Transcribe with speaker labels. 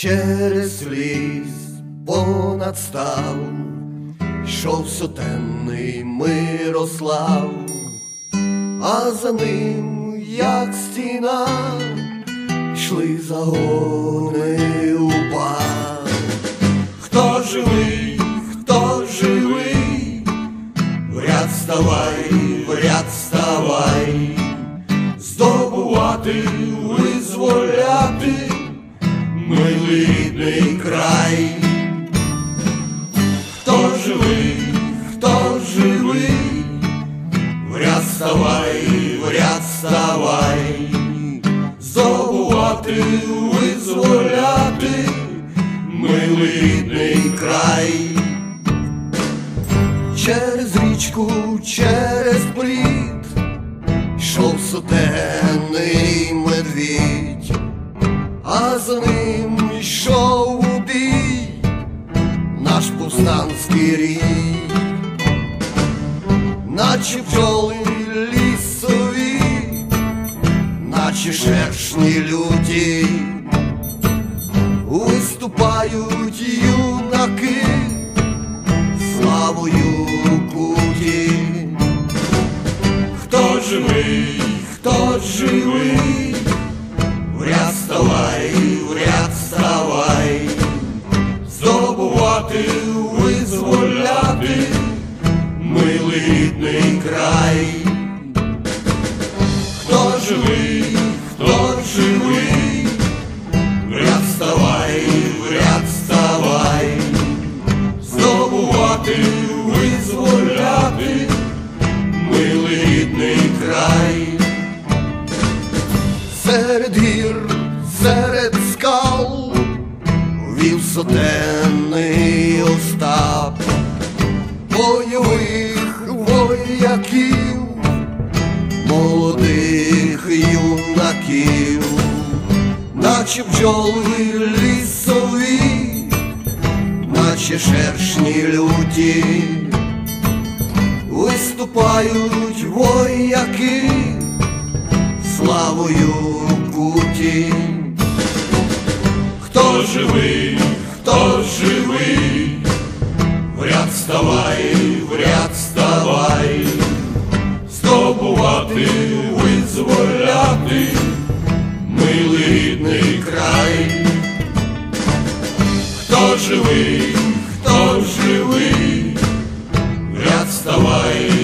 Speaker 1: Через ліс понад ставом йшов сотенний Мирослав, а за ним, як стіна, йшли загони упа. Хто живий, хто живий, в ряд ставай, в ряд ставай, здобувати, край. Хто живий, хто живий, в ряд ставай, в ряд ставай, здобувати, визволяти милий рідний край. Через річку, через плід йшов сотенний медвідь, наш повстанський рій, наче бджоли лісові, наче шершні люті, виступають юнаки славою куті. Хто живий, хто живий, в ряд ставай, Милий рідний край. Хто живий, хто живий, в ряд ставай, в ряд здобувати, визволяти милий рідний край. Серед гір, серед скал вів сотенний Остап бойових вояків, молодих юнаків, наче бджоли лісові, наче шершні люті, виступають вояки славою куті. Хто живий, хто живий, Панувати, визволяти, милий рідний край, хто живий, хто живий, вряд ставай.